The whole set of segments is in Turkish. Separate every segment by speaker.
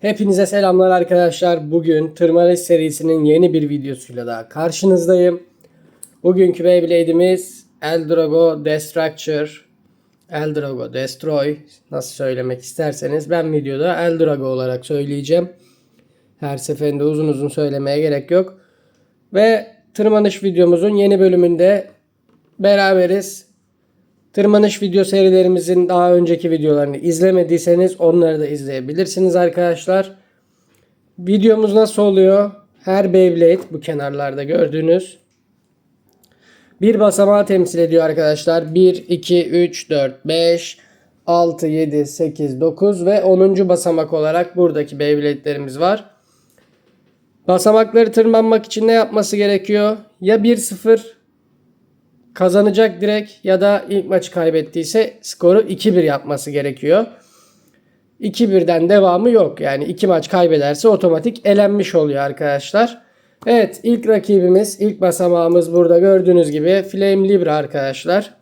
Speaker 1: Hepinize selamlar arkadaşlar. Bugün tırmanış serisinin yeni bir videosuyla daha karşınızdayım. Bugünkü Beyblade'imiz Eldrago Destructure. Eldrago Destroy nasıl söylemek isterseniz ben videoda Eldrago olarak söyleyeceğim. Her seferinde uzun uzun söylemeye gerek yok. Ve tırmanış videomuzun yeni bölümünde beraberiz. Tırmanış video serilerimizin daha önceki videolarını izlemediyseniz onları da izleyebilirsiniz arkadaşlar. Videomuz nasıl oluyor? Her Beyblade bu kenarlarda gördüğünüz bir basamağı temsil ediyor arkadaşlar. 1, 2, 3, 4, 5, 6, 7, 8, 9 ve 10. basamak olarak buradaki Beyblade'lerimiz var. Basamakları tırmanmak için ne yapması gerekiyor? Ya 1-0 kazanacak direkt ya da ilk maçı kaybettiyse skoru 2-1 yapması gerekiyor. 2-1'den devamı yok. Yani iki maç kaybederse otomatik elenmiş oluyor arkadaşlar. Evet ilk rakibimiz, ilk basamağımız burada gördüğünüz gibi Flame Libra arkadaşlar.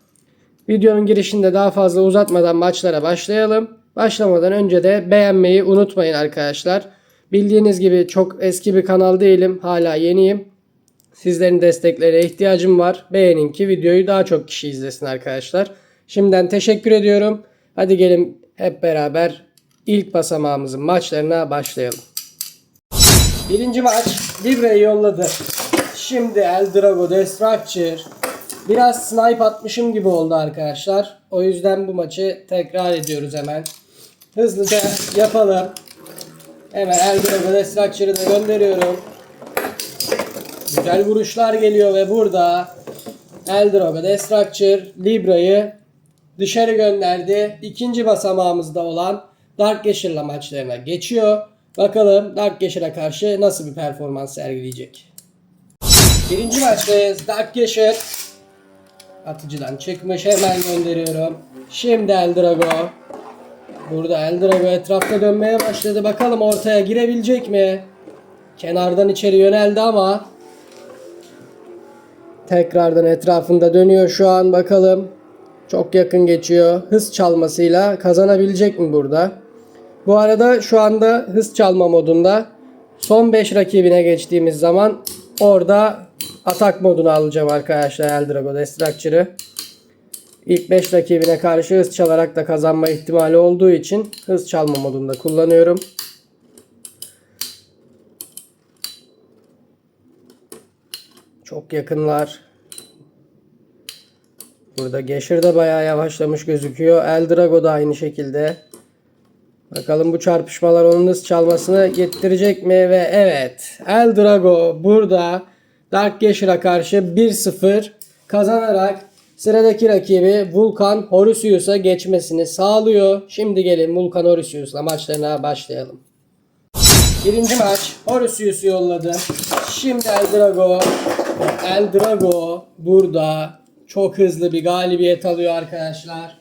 Speaker 1: Videonun girişinde daha fazla uzatmadan maçlara başlayalım. Başlamadan önce de beğenmeyi unutmayın arkadaşlar. Bildiğiniz gibi çok eski bir kanal değilim. Hala yeniyim. Sizlerin desteklerine ihtiyacım var. Beğenin ki videoyu daha çok kişi izlesin arkadaşlar. Şimdiden teşekkür ediyorum. Hadi gelin hep beraber ilk basamağımızın maçlarına başlayalım. Birinci maç Libra'yı yolladı. Şimdi Eldrago Destructure. Biraz snipe atmışım gibi oldu arkadaşlar. O yüzden bu maçı tekrar ediyoruz hemen. Hızlıca yapalım. Hemen Eldrago Destructure'ı da gönderiyorum. Güzel vuruşlar geliyor ve burada Eldroga Destructure Libra'yı dışarı gönderdi. İkinci basamağımızda olan Dark Gasher'la maçlarına geçiyor. Bakalım Dark Gasher'a karşı nasıl bir performans sergileyecek. Birinci maçtayız. Dark Gasher atıcıdan çıkmış. Hemen gönderiyorum. Şimdi Eldrago. Burada Eldrago etrafta dönmeye başladı. Bakalım ortaya girebilecek mi? Kenardan içeri yöneldi ama tekrardan etrafında dönüyor şu an bakalım. Çok yakın geçiyor. Hız çalmasıyla kazanabilecek mi burada? Bu arada şu anda hız çalma modunda. Son 5 rakibine geçtiğimiz zaman orada atak modunu alacağım arkadaşlar Eldrago Destructure'ı. İlk 5 rakibine karşı hız çalarak da kazanma ihtimali olduğu için hız çalma modunda kullanıyorum. Çok yakınlar. Burada Gesher de bayağı yavaşlamış gözüküyor. Eldrago da aynı şekilde. Bakalım bu çarpışmalar onun hız çalmasını getirecek mi? Ve evet Eldrago burada Dark Gesher'a karşı 1-0 kazanarak sıradaki rakibi Vulkan Horus geçmesini sağlıyor. Şimdi gelin Vulkan Horus maçlarına başlayalım. Birinci maç Horus yolladı. Şimdi Eldrago. Eldrago burada çok hızlı bir galibiyet alıyor arkadaşlar.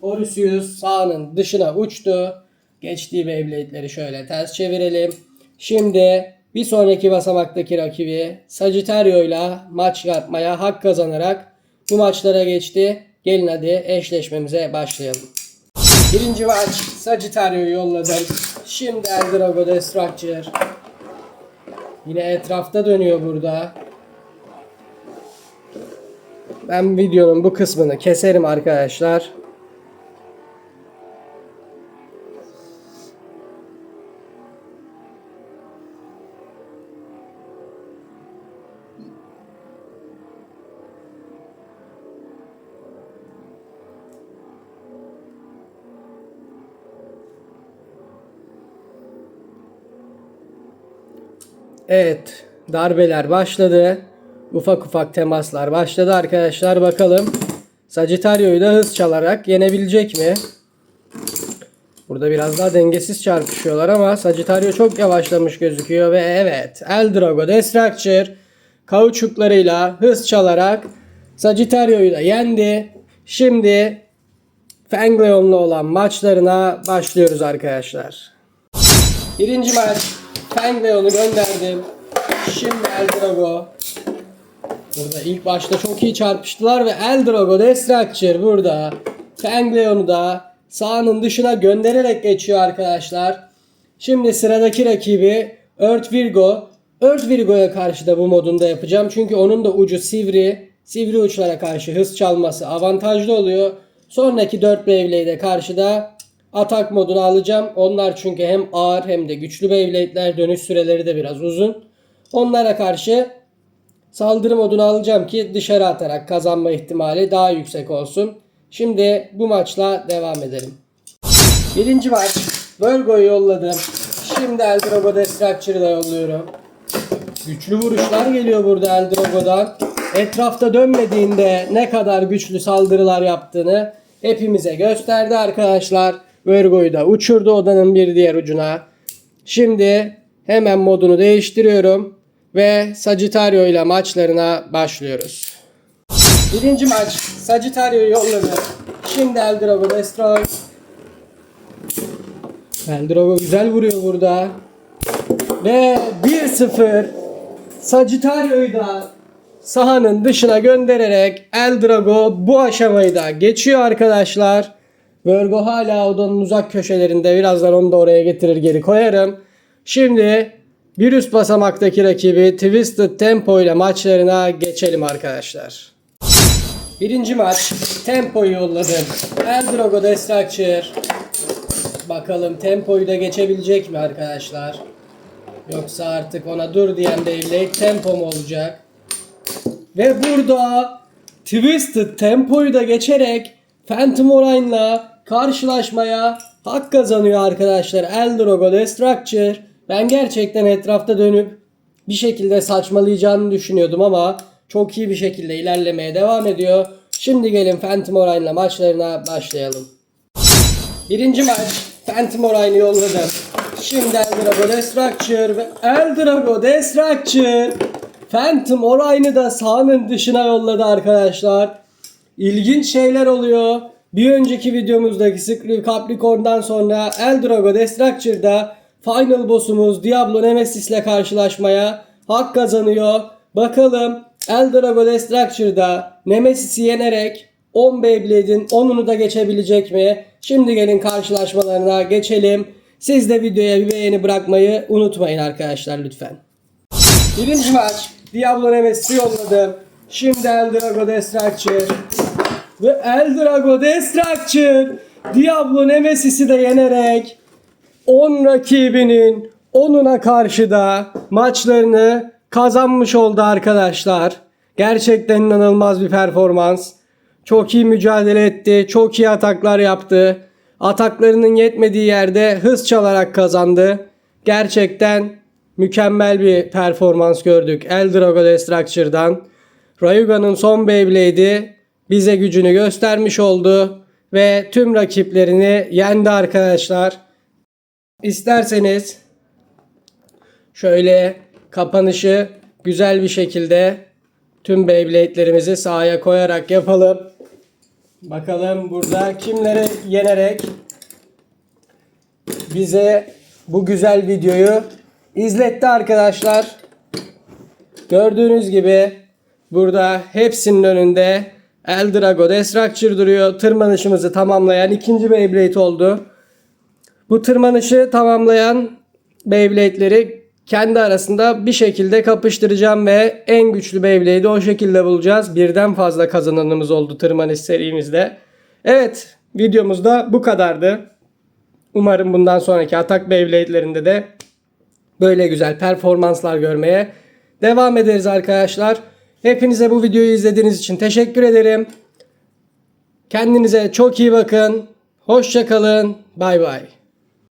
Speaker 1: Horus sahanın dışına uçtu. Geçtiği Beyblade'leri şöyle ters çevirelim. Şimdi bir sonraki basamaktaki rakibi Sagittario ile maç yapmaya hak kazanarak bu maçlara geçti. Gelin hadi eşleşmemize başlayalım. Birinci maç Sagittario'yu yolladım. Şimdi Eldrago Destructure. Yine etrafta dönüyor burada. Ben videonun bu kısmını keserim arkadaşlar. Evet, darbeler başladı. Ufak ufak temaslar başladı arkadaşlar. Bakalım Sagittario'yu da hız çalarak yenebilecek mi? Burada biraz daha dengesiz çarpışıyorlar ama Sagittario çok yavaşlamış gözüküyor ve evet Eldrago Destructure kauçuklarıyla hız çalarak Sagittario'yu da yendi. Şimdi Fangleon'la olan maçlarına başlıyoruz arkadaşlar. Birinci maç Fangleon'u gönderdim. Şimdi Eldrago. Burada ilk başta çok iyi çarpıştılar ve Eldrago Destructure burada Fangleon'u da sahanın dışına göndererek geçiyor arkadaşlar. Şimdi sıradaki rakibi Earth Virgo. Earth Virgo'ya karşı da bu modunda yapacağım. Çünkü onun da ucu sivri. Sivri uçlara karşı hız çalması avantajlı oluyor. Sonraki 4 Beyblade'e karşı da atak modunu alacağım. Onlar çünkü hem ağır hem de güçlü Beyblade'ler. Dönüş süreleri de biraz uzun. Onlara karşı saldırı modunu alacağım ki dışarı atarak kazanma ihtimali daha yüksek olsun. Şimdi bu maçla devam edelim. Birinci maç. Virgo'yu yolladım. Şimdi Eldrogo Destructure'ı da yolluyorum. Güçlü vuruşlar geliyor burada Eldrogo'dan. Etrafta dönmediğinde ne kadar güçlü saldırılar yaptığını hepimize gösterdi arkadaşlar. Virgo'yu da uçurdu odanın bir diğer ucuna. Şimdi hemen modunu değiştiriyorum ve Sagittario ile maçlarına başlıyoruz. Birinci maç Sagittario'yu yolladı. Şimdi Eldrogo Destroy. Eldrogo güzel vuruyor burada. Ve 1-0 Sagittario'yu da sahanın dışına göndererek Eldrago bu aşamayı da geçiyor arkadaşlar. Virgo hala odanın uzak köşelerinde. Birazdan onu da oraya getirir geri koyarım. Şimdi bir üst basamaktaki rakibi Twisted Tempo ile maçlarına geçelim arkadaşlar. Birinci maç Tempo'yu yolladım. Eldrogo Destructure. Bakalım Tempo'yu da geçebilecek mi arkadaşlar? Yoksa artık ona dur diyen Beyblade Tempo mu olacak? Ve burada Twisted Tempo'yu da geçerek Phantom Orion'la karşılaşmaya hak kazanıyor arkadaşlar. Eldrogo Destructure. Ben gerçekten etrafta dönüp bir şekilde saçmalayacağını düşünüyordum ama çok iyi bir şekilde ilerlemeye devam ediyor. Şimdi gelin Phantom Orion'la maçlarına başlayalım. Birinci maç Phantom Orion'u yolladım. Şimdi Eldrago Destructure ve Eldrago Destructure Phantom Orion'u da sahanın dışına yolladı arkadaşlar. İlginç şeyler oluyor. Bir önceki videomuzdaki Capricorn'dan sonra Eldrago Destructure'da Final boss'umuz Diablo Nemesis ile karşılaşmaya hak kazanıyor. Bakalım Eldrago Destructure'da Nemesis'i yenerek 10 Beyblade'in 10'unu da geçebilecek mi? Şimdi gelin karşılaşmalarına geçelim. Siz de videoya bir beğeni bırakmayı unutmayın arkadaşlar lütfen. Birinci maç Diablo Nemesis'i yolladım. Şimdi Eldrago Destructure. Ve Eldrago Destructure Diablo Nemesis'i de yenerek 10 rakibinin 10'una karşı da maçlarını kazanmış oldu arkadaşlar. Gerçekten inanılmaz bir performans. Çok iyi mücadele etti. Çok iyi ataklar yaptı. Ataklarının yetmediği yerde hız çalarak kazandı. Gerçekten mükemmel bir performans gördük Eldrago Destructure'dan. Rayuga'nın son Beyblade'i bize gücünü göstermiş oldu ve tüm rakiplerini yendi arkadaşlar. İsterseniz şöyle kapanışı güzel bir şekilde tüm Beyblade'lerimizi sahaya koyarak yapalım. Bakalım burada kimleri yenerek bize bu güzel videoyu izletti arkadaşlar. Gördüğünüz gibi burada hepsinin önünde Eldrago Destructure duruyor. Tırmanışımızı tamamlayan ikinci Beyblade oldu. Bu tırmanışı tamamlayan Beyblade'leri kendi arasında bir şekilde kapıştıracağım ve en güçlü Beyblade'i o şekilde bulacağız. Birden fazla kazananımız oldu tırmanış serimizde. Evet videomuz da bu kadardı. Umarım bundan sonraki atak Beyblade'lerinde de böyle güzel performanslar görmeye devam ederiz arkadaşlar. Hepinize bu videoyu izlediğiniz için teşekkür ederim. Kendinize çok iyi bakın. Hoşça kalın. Bay bay.